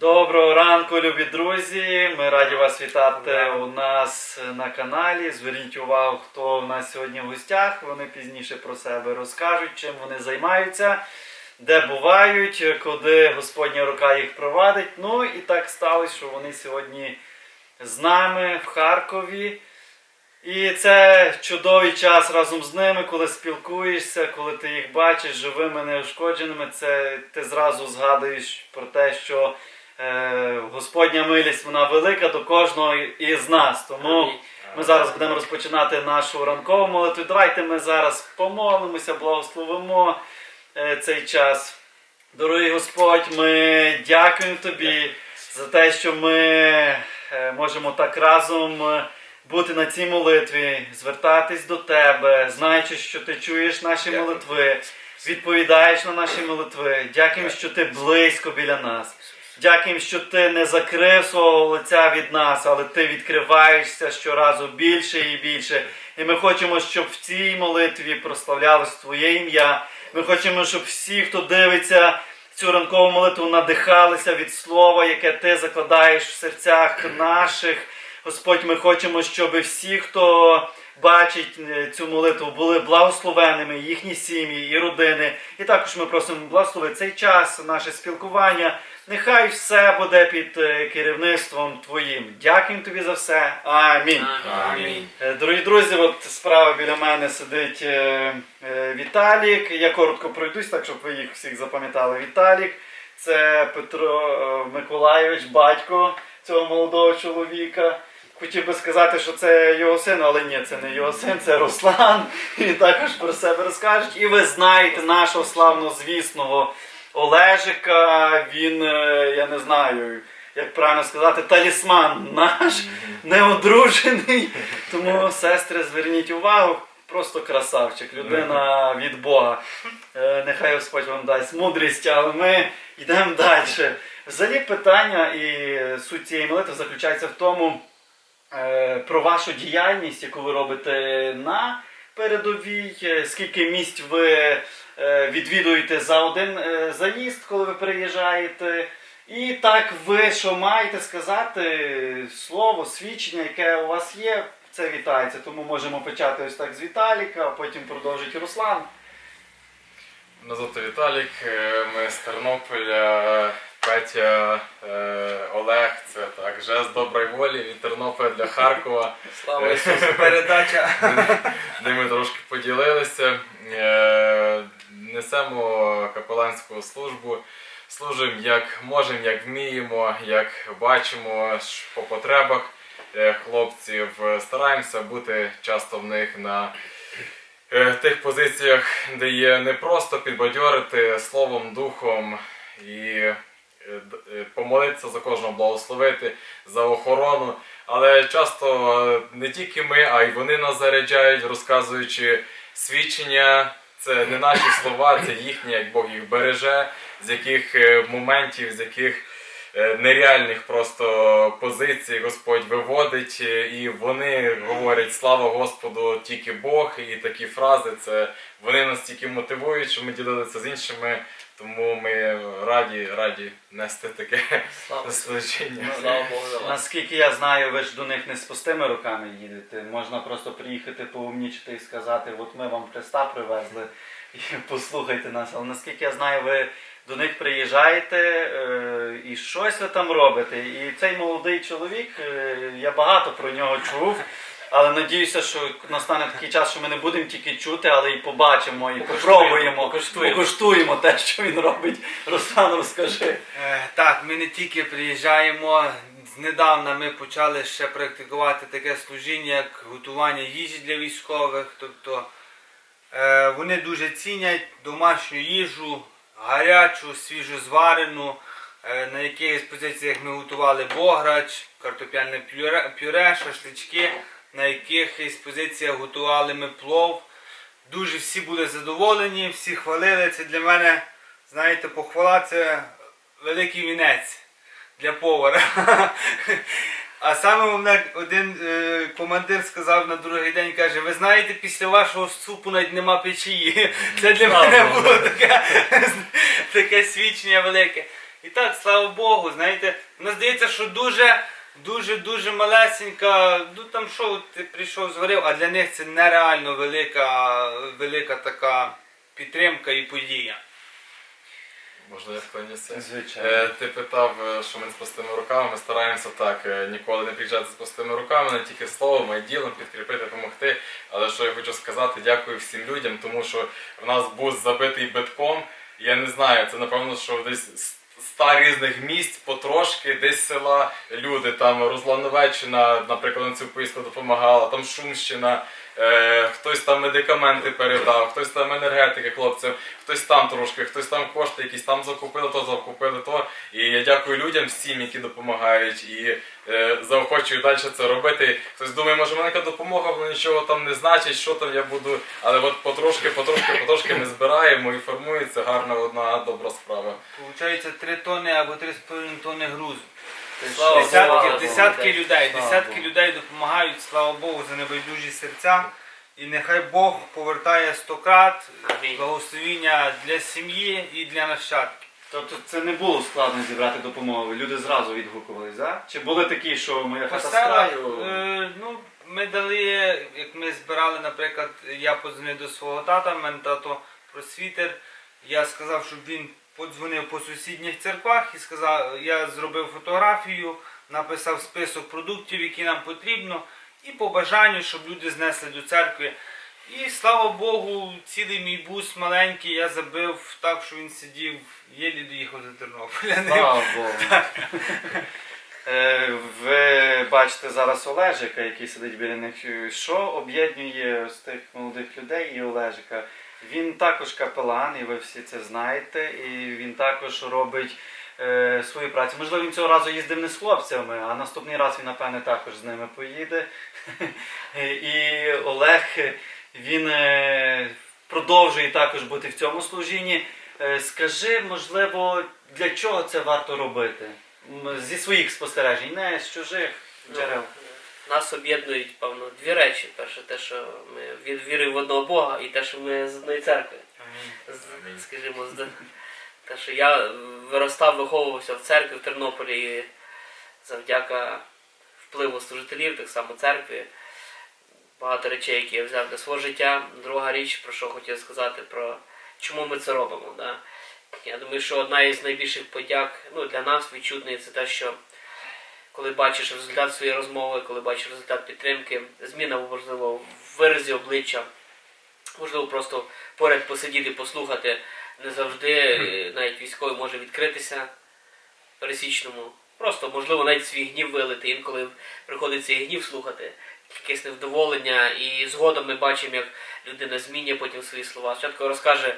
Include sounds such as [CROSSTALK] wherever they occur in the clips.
Доброго ранку, любі друзі. Ми раді вас вітати у нас на каналі. Зверніть увагу, хто у нас сьогодні в гостях. Вони пізніше про себе розкажуть, чим вони займаються, де бувають, куди Господня рука їх провадить. Ну і так сталося, що вони сьогодні з нами в Харкові. І це чудовий час разом з ними, коли спілкуєшся, коли ти їх бачиш живими, неушкодженими. Це ти зразу згадуєш про те, що Господня милість вона велика до кожного із нас. Тому ми зараз будемо розпочинати нашу ранкову молитву. Давайте ми зараз помолимося, благословимо е, цей час. Дорогий Господь, ми дякуємо Тобі за те, що ми е, можемо так разом е, бути на цій молитві, звертатись до Тебе, знаючи, що Ти чуєш наші молитви, відповідаєш на наші молитви. Дякуємо, що Ти близько біля нас. Дякуємо, що ти не закрив свого лиця від нас, але ти відкриваєшся щоразу більше і більше. І ми хочемо, щоб в цій молитві прославлялось Твоє ім'я. Ми хочемо, щоб всі, хто дивиться цю ранкову молитву, надихалися від слова, яке ти закладаєш в серцях наших. Господь, ми хочемо, щоб всі, хто бачить е, цю молитву, були благословеними, їхні сім'ї і родини. І також ми просимо благослови цей час, наше спілкування. Нехай все буде під е, керівництвом Твоїм. Дякуємо тобі за все. Амінь. Амінь. Е, Дорогі друзі, от справа біля мене сидить е, Віталік. Я коротко пройдусь, так щоб ви їх всіх запам'ятали. Віталік це Петро Миколайович, батько цього молодого чоловіка. Хотів би сказати, що це його син, але ні, це не його син, це Руслан. [LAUGHS] Він також про себе розкажуть. І ви знаєте нашого славнозвісного Олежика. Він, е, я не знаю, як правильно сказати, талісман наш неодружений. [LAUGHS] Тому, сестри, зверніть увагу, просто красавчик, людина від Бога. Е, Нехай Господь вам дасть мудрість, але ми йдемо далі. Взагалі питання і суть цієї молитви заключається в тому, е, про вашу діяльність, яку ви робите на передовій, скільки місць ви відвідуєте за один е, заїзд, коли ви приїжджаєте. І так ви що маєте сказати слово, свідчення, яке у вас є, це вітається. Тому можемо почати ось так з Віталіка, а потім продовжить Руслан. Мене звати Віталік, е, ми з Тернополя, Петя, е, Олег, це так, жест доброї волі від Тернополя для Харкова, Слава Ісусу, передача. де ми трошки поділилися. Несемо капеланську службу, служимо як можемо, як вміємо, як бачимо по потребах е, хлопців. Стараємося бути часто в них на е, тих позиціях, де є не просто підбадьорити словом, духом і е, помолитися за кожного, благословити за охорону. Але часто не тільки ми, а й вони нас заряджають, розказуючи свідчення. Це не наші слова, це їхні, як Бог їх береже, з яких е, моментів, з яких е, нереальних просто позицій Господь виводить, е, і вони говорять слава Господу, тільки Бог, і такі фрази це вони нас тільки мотивують, що ми ділилися з іншими, тому ми раді, раді нести таке служіння. Слава Богу. Наскільки я знаю, ви ж до них не з пустими руками їдете. Можна просто приїхати поумнічити і сказати, от ми вам Христа привезли і послухайте нас. Але наскільки я знаю, ви до них приїжджаєте е, і щось ви там робите. І цей молодий чоловік, е, я багато про нього чув. Але надіюся, що настане такий час, що ми не будемо тільки чути, але і побачимо, і попробуємо, покуштуємо. покуштуємо те, що він робить. Руслан, розкажи. Е, Так, ми не тільки приїжджаємо. Знедавна ми почали ще практикувати таке служіння, як готування їжі для військових. Тобто е, вони дуже цінять домашню їжу, гарячу, свіжо зварену. Е, На якихось позиціях ми готували бограч, картопляне пюре, пюре, шашлички. На якихось позиціях готували ми плов. Дуже всі були задоволені, всі хвалили. Це для мене, знаєте, похвала це великий вінець для повара. [LAUGHS] А саме головне, один е, командир сказав на другий день, каже, ви знаєте, після вашого супу навіть нема печії. [LAUGHS] Це для мене було таке, [LAUGHS] таке свідчення велике. І так, слава Богу, знаєте, що дуже, дуже, дуже малесенька. Ну там що ти прийшов, зварив, а для них це нереально велика, велика така підтримка і подія. Можна я вклонюся? Звичайно. Е, ти питав, е, що ми з пустими руками. Ми стараємося так е, ніколи не приїжджати з пустими руками, не тільки словом, а й ділом підкріпити, допомогти. Але що я хочу сказати, дякую всім людям, тому що в нас бус забитий битком. Я не знаю, це напевно, що десь ста різних місць потрошки, десь села люди, там Розлановеччина, наприклад, на цю поїздку допомагала, там Шумщина, е, хтось там медикаменти передав, хтось там енергетики хлопцям, хтось там трошки, хтось там кошти, якісь там закупили то, закупили то. І я дякую людям всім, які допомагають, і е, заохочую далі це робити. Хтось думає, може маленька допомога, воно нічого там не значить, що там я буду. Але от потрошки, потрошки, потрошки ми збираємо і формується гарна одна добра справа. Получається 3 тонни або 3,5 тонни грузу. Слава Десятки, Богу. десятки людей, Слава десятки Богу. людей допомагають, слава Богу, за небайдужі серця. І нехай Бог повертає стократ Амінь. благословіння для сім'ї і для нащадків. Тобто це не було складно зібрати допомогу, люди зразу відгукувались, да? Чи були такі, що моя хата з селах, краю? е, ну, ми дали, як ми збирали, наприклад, я подзвонив до свого тата, в мене тато просвітер. Я сказав, щоб він подзвонив по сусідніх церквах і сказав, я зробив фотографію, написав список продуктів, які нам потрібно, і по бажанню, щоб люди знесли до церкви. І слава Богу, цілий мій бус маленький, я забив так, що він сидів, єлі доїхав до Тернополя. Слава Богу. Е, Ви бачите зараз Олежика, який сидить біля них. Що об'єднує з тих молодих людей і Олежика? Він також капелан, і ви всі це знаєте, і він також робить е, свою працю. Можливо, він цього разу їздив не з хлопцями, а наступний раз він, напевне, також з ними поїде. [LAUGHS] І Олег він е, продовжує також бути в цьому служінні. Е, Скажи, можливо, для чого це варто робити? Зі своїх спостережень, не з чужих джерел. Нас об'єднують, певно, дві речі. Перше, те, що ми від віри в одного Бога, і те, що ми з одної церкви. З-. Скажімо, з те, що я виростав, виховувався в церкві в Тернополі і завдяки впливу служителів, так само церкві. Багато речей, які я взяв для свого життя. Друга річ, про що хотів сказати, про чому ми це робимо. Да? Я думаю, що одна із найбільших подяк ну, для нас відчутної це те, що коли бачиш результат своєї розмови, коли бачиш результат підтримки, зміна можливо в виразі обличчя, можливо, просто поряд посидіти, послухати. Не завжди навіть військовий може відкритися пересічному. Просто, можливо, навіть свій гнів вилити. Інколи приходить цей гнів слухати, якесь невдоволення, і згодом ми бачимо, як людина змінює потім свої слова. Спочатку розкаже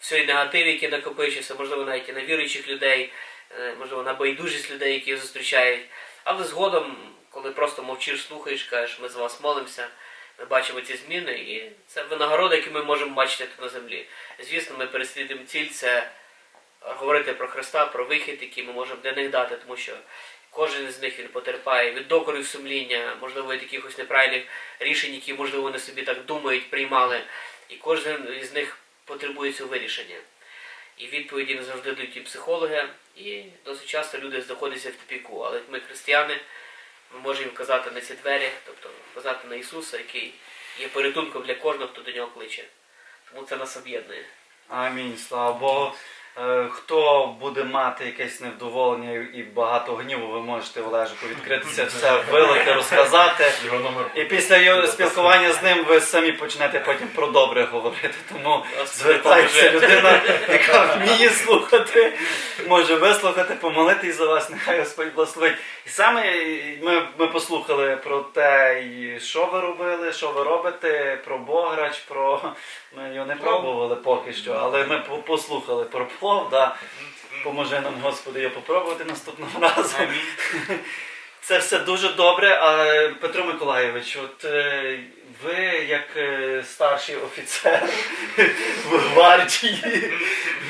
всій негатив, який накопичився, можливо, навіть і на віруючих людей, е, можливо, на байдужість людей, які зустрічають. Але згодом, коли просто мовчиш, слухаєш, кажеш, ми за вас молимося, ми бачимо ці зміни, і це винагорода, яку ми можемо бачити тут на землі. Звісно, ми переслідуємо ціль це говорити про Христа, про вихід, який ми можемо для них дати, тому що кожен з них він потерпає від докорів сумління, можливо, від якихось неправильних рішень, які, можливо, вони собі так думають, приймали. І кожен із них потребує цього вирішення. І відповіді не завжди дають і психологи, і досить часто люди знаходяться в тупіку. Але ми, християни, ми можемо вказати на ці двері, тобто вказати на Ісуса, який є порятунком для кожного, хто до нього кличе. Тому це нас об'єднує. Амінь, слава Богу. Е, Хто буде мати якесь невдоволення і багато гніву, ви можете Олежику відкритися, все вилити, розказати. Його номер. І після його спілкування з ним ви самі почнете потім про добре говорити. Тому Господи, звертається людина, яка вміє слухати, може вислухати, помолитись за вас, нехай Господь благословить. І саме е, ми, ми послухали про те, що ви робили, що ви робите, про Бограч, про ми його не пробували поки що, але ми послухали про плов. Да. Поможе нам Господи його попробувати наступного разу. Амінь. [LAUGHS] Це все дуже добре. А Петро Миколайович, от е, ви як е, старший офіцер в гвардії,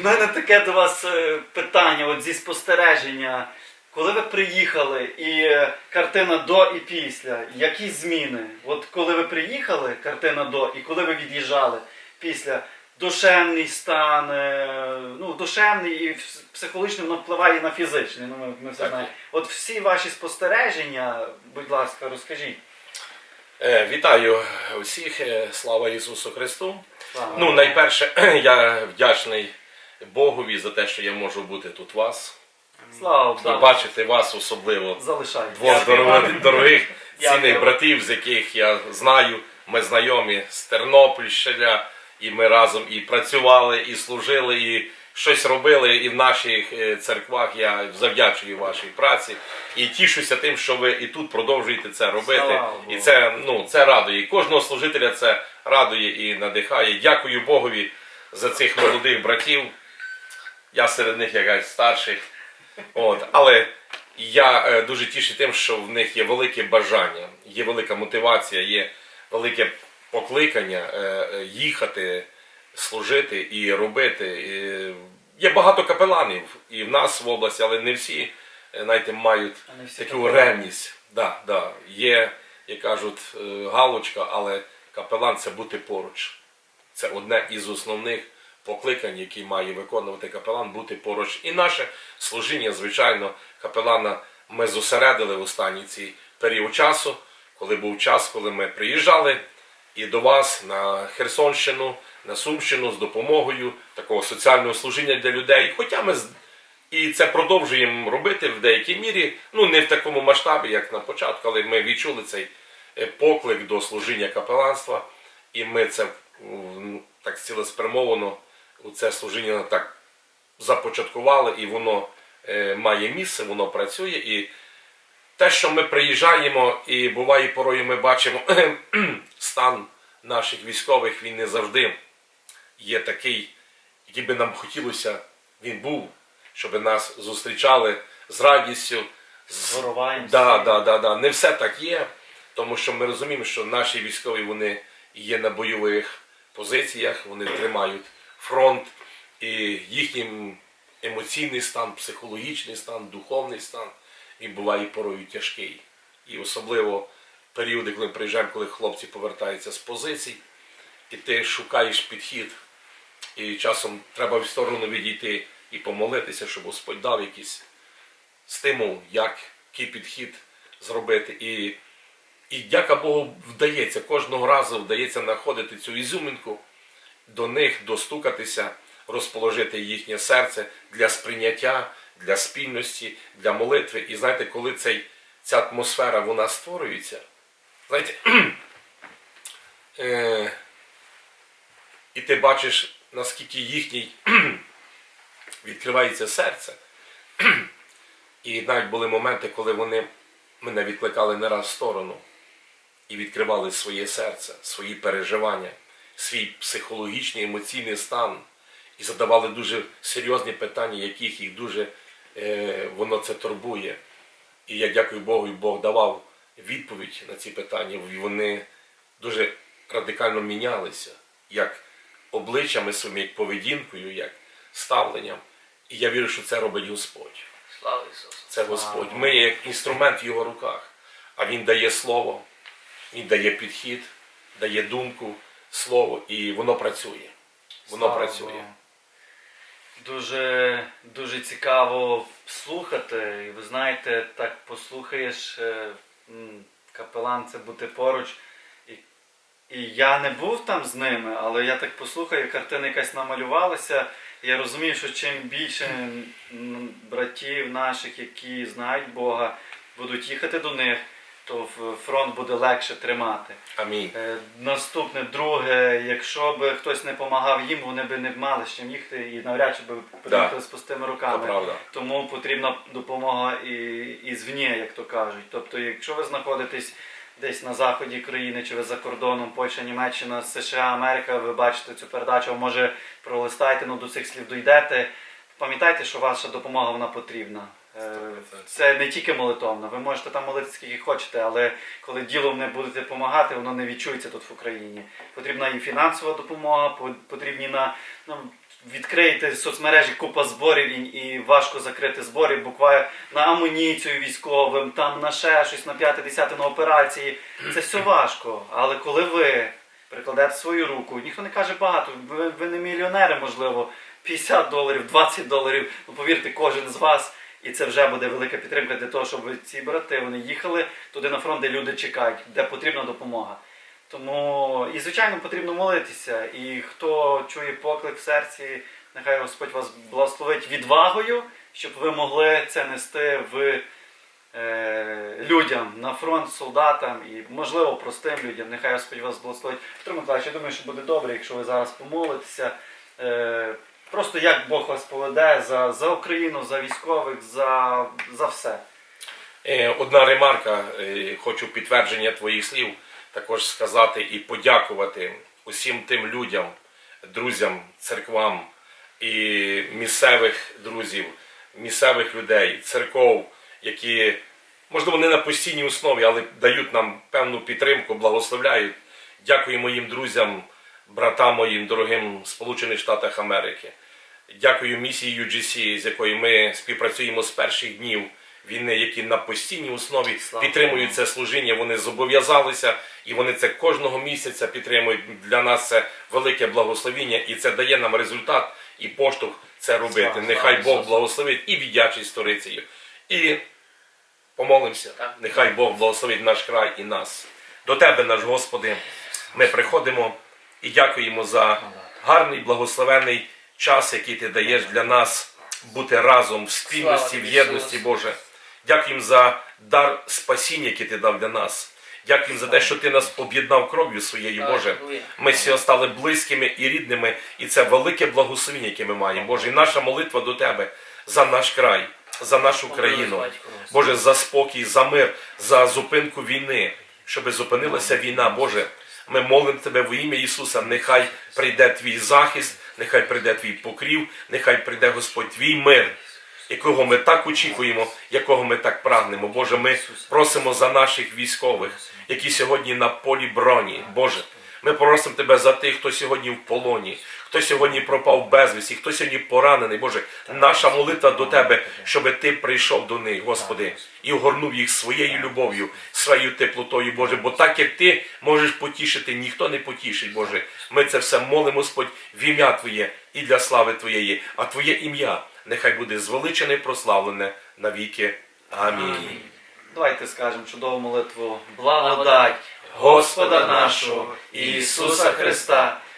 в мене таке до вас е, питання, от зі спостереження. Коли ви приїхали і картина до і після, які зміни? От коли ви приїхали, картина до, і коли ви від'їжджали після, душевний стан, е, ну, душевний і психологічно воно впливає на фізичний. Ну, ми, ми все знаємо. От всі ваші спостереження, будь ласка, розкажіть. Е, Вітаю усіх, е, слава Ісусу Христу. Слава. Ну, найперше, [CLEARS THROAT] я вдячний Богові за те, що я можу бути тут вас. Слава І Богу. бачити вас особливо. Залишайте. Двох дорогих, дорогих цінних братів, з яких я знаю, ми знайомі з Тернопільщина, і ми разом і працювали, і служили, і щось робили. І в наших е, церквах я завдячую вашій праці і тішуся тим, що ви і тут продовжуєте це робити. І це, ну, це радує. І Кожного служителя це радує і надихає. Дякую Богові за цих молодих братів. Я серед них якась старших. От, але я е, дуже тішу тим, що в них є велике бажання, є велика мотивація, є велике покликання е, е, їхати, служити і робити. Є багато капеланів і в нас в області, але не всі е, знаєте, мають таку ревність. Да, да. Є, як кажуть, галочка, але капелан це бути поруч. Це одне із основних покликань, які має виконувати капелан, бути поруч. І наше служіння, звичайно, капелана ми зосередили в останній цей період часу, коли був час, коли ми приїжджали і до вас на Херсонщину, на Сумщину з допомогою такого соціального служіння для людей. Хоча ми і це продовжуємо робити в деякій мірі, ну не в такому масштабі, як на початку, але ми відчули цей е, поклик до служіння капеланства, і ми це так цілеспрямовано у це служіння так започаткували, і воно е, має місце, воно працює. І те, що ми приїжджаємо, і буває порою ми бачимо [CLEARS THROAT] стан наших військових, він не завжди є такий, який би нам хотілося, він був, щоб нас зустрічали з радістю. з- Да, да, да, да. Не все так є, тому що ми розуміємо, що наші військові вони є на бойових позиціях, вони тримають фронт, і їхній емоційний стан, психологічний стан, духовний стан, він буває порою тяжкий. І особливо періоди, коли ми приїжджаємо, коли хлопці повертаються з позицій, і ти шукаєш підхід, і часом треба в сторону відійти і помолитися, щоб Господь дав якийсь стимул, як, який підхід зробити. І, і дяка Богу, вдається, кожного разу вдається знаходити цю ізюминку, до них достукатися, розположити їхнє серце для сприйняття, для спільності, для молитви. І знаєте, коли цей, ця атмосфера вона створюється, знаєте, [CLEARS THROAT] е, і ти бачиш, наскільки їхній [CLEARS THROAT] відкривається серце. [CLEARS THROAT] І навіть були моменти, коли вони мене відкликали не раз в сторону і відкривали своє серце, свої переживання, свій психологічний емоційний стан і задавали дуже серйозні питання, яких їх дуже воно це турбує. І я дякую Богу, і Бог давав відповідь на ці питання, і вони дуже радикально мінялися, як обличчями своїми, як поведінкою, як ставленням. І я вірю, що це робить Господь. Слава Ісусу. Це Господь. Ми як інструмент в його руках. А Він дає слово, Він дає підхід, дає думку, слово, і воно працює. Воно Слава працює. Дуже, дуже цікаво слухати. І ви знаєте, так послухаєш, е, капелан це бути поруч. І, і я не був там з ними, але я так послухаю, картина якась намалювалася. Я розумію, що чим більше братів наших, які знають Бога, будуть їхати до них, то фронт буде легше тримати. Амінь. Е, Наступне, друге, якщо б хтось не допомагав їм, вони б не мали з чим їхати і навряд чи б приїхали з пустими Це руками. правда. Тому потрібна допомога і, і звні, як то кажуть. Тобто, якщо ви знаходитесь десь на заході країни, чи ви за кордоном, Польща, Німеччина, США, Америка, ви бачите цю передачу, а може пролистайте, ну до цих слів дійдете. Пам'ятайте, що ваша допомога вона потрібна. Е, Це не тільки молитовна. Ви можете там молитися скільки хочете, але коли ділом не будете допомагати, воно не відчується тут в Україні. Потрібна і фінансова допомога, по- потрібні на ну, відкрити соцмережі купа зборів і, і важко закрити збори, буквально на амуніцію військовим, там на ще щось, на п'яте, десяте на операції. Це все важко. Але коли ви прикладете свою руку. Ніхто не каже багато, ви, ви не мільйонери, можливо, 50 доларів, 20 доларів. Ну повірте, кожен з вас. І це вже буде велика підтримка для того, щоб ці брати вони їхали туди на фронт, де люди чекають, де потрібна допомога. Тому і звичайно потрібно молитися. І хто чує поклик в серці, нехай Господь вас благословить відвагою, щоб ви могли це нести в е, людям на фронт, солдатам і, можливо, простим людям. Нехай Господь вас благословить. Петро Миколаївич, я думаю, що буде добре, якщо ви зараз помолитеся. Е, просто як Бог вас поведе за, за Україну, за військових, за, за все. Е, Одна ремарка, е, хочу підтвердження твоїх слів також сказати і подякувати усім тим людям, друзям, церквам і місцевих друзів, місцевих людей, церков, які, можливо, не на постійній основі, але дають нам певну підтримку, благословляють. Дякую моїм друзям, братам моїм дорогим в Сполучених Штатах Америки. Дякую місії UGC, з якою ми співпрацюємо з перших днів війни, які на постійній основі Слава підтримують це служіння. Вони зобов'язалися і вони це кожного місяця підтримують. Для нас це велике благословіння, і це дає нам результат і поштовх це робити. Слава Нехай Ісусу. Бог благословить і віддячить сторицею. І помолимося. Нехай Бог благословить наш край і нас. До тебе, наш Господи, ми приходимо і дякуємо за гарний благословений час, який ти даєш для нас бути разом в спільності, в єдності, Боже. Дякуємо за дар спасіння, який ти дав для нас. Дякуємо за те, що ти нас об'єднав кров'ю своєю, Боже. Ми всі стали близькими і рідними, і це велике благословіння, яке ми маємо. Боже, і наша молитва до Тебе за наш край, за нашу країну. Боже, за спокій, за мир, за зупинку війни, щоб зупинилася війна, Боже. Ми молимо Тебе во ім'я Ісуса. Нехай прийде Твій захист, нехай прийде Твій покрів, нехай прийде Господь Твій мир, якого ми так очікуємо, якого ми так прагнемо. Боже, ми просимо за наших військових, які сьогодні на полі броні. Боже, ми просимо Тебе за тих, хто сьогодні в полоні, хто сьогодні пропав безвісті, хто сьогодні поранений. Боже, наша молитва до Тебе, щоб Ти прийшов до них, Господи, і огорнув їх своєю любов'ю, своєю теплотою, Боже. Бо так як Ти можеш потішити, ніхто не потішить, Боже. Ми це все молимо, Господь, в ім'я Твоє і для слави Твоєї. А Твоє ім'я нехай буде звеличене і прославлене навіки. Амінь. Давайте скажемо чудову молитву. Благодать Господа нашого Ісуса Христа